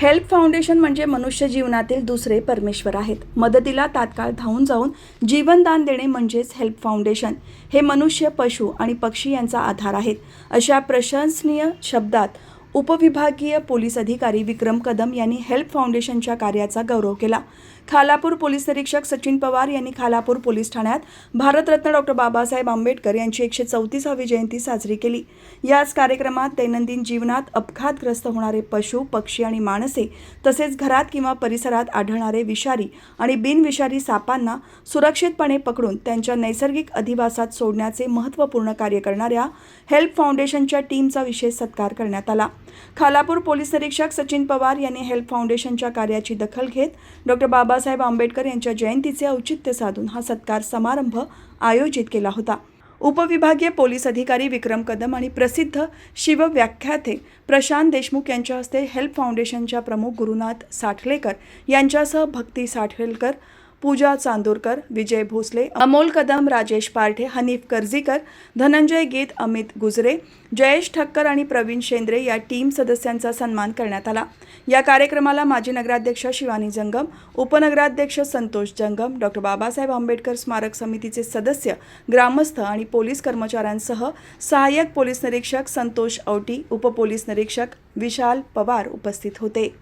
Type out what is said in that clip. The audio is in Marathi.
हेल्प फाउंडेशन म्हणजे मनुष्य जीवनातील दुसरे परमेश्वर आहेत. मदतीला तात्काळ धावून जाऊन जीवनदान देणे म्हणजेच हेल्प फाउंडेशन. हे मनुष्य पशु आणि पक्षी यांचा आधार आहेत. अशा प्रशंसनीय शब्दात उपविभागीय पोलीस अधिकारी विक्रम कदम यांनी हेल्प फाउंडेशनच्या कार्याचा गौरव केला. खालापूर पोलीस निरीक्षक सचिन पवार यांनी खालापूर पोलीस ठाण्यात भारतरत्न डॉक्टर बाबासाहेब आंबेडकर यांची एकशे चौतीसावी जयंती साजरी केली. याच कार्यक्रमात दैनंदिन जीवनात अपघातग्रस्त होणारे पशु पक्षी आणि माणसे तसेच घरात किंवा परिसरात आढळणारे विषारी आणि बिनविषारी सापांना सुरक्षितपणे पकडून त्यांच्या नैसर्गिक अधिवासात सोडण्याचे महत्त्वपूर्ण कार्य करणाऱ्या हेल्प फाउंडेशनच्या टीमचा विशेष सत्कार करण्यात आला. खालापूर पोलीस निरीक्षक सचिन पवार यांनी हेल्प फाउंडेशनच्या कार्याची दखल घेत डॉक्टर बाबासाहेब आंबेडकर यांच्या जयंतीचे औचित्य साधून हा सत्कार समारंभ आयोजित केला होता. उपविभागीय पोलीस अधिकारी विक्रम कदम आणि प्रसिद्ध शिवव्याख्याते प्रशांत देशमुख यांच्या हस्ते हेल्प फाउंडेशनच्या प्रमुख गुरुनाथ साठलेकर यांच्यासह भक्ती साठवेलकर पूजा चांदोरकर विजय भोसले अमोल कदम राजेश पारठे हनीफ कर्जीकर धनंजय गीत अमित गुजरे जयेश ठक्कर आणि प्रवीण शेंद्रे या टीम सदस्यांचा सन्मान करण्यात आला. या कार्यक्रमाला माजी नगराध्यक्ष शिवानी जंगम उपनगराध्यक्ष संतोष जंगम डॉक्टर बाबासाहेब आंबेडकर स्मारक समितीचे सदस्य ग्रामस्थ आणि पोलीस कर्मचाऱ्यांसह सहाय्यक पोलीस निरीक्षक संतोष औटी उपपोलीस निरीक्षक विशाल पवार उपस्थित होते.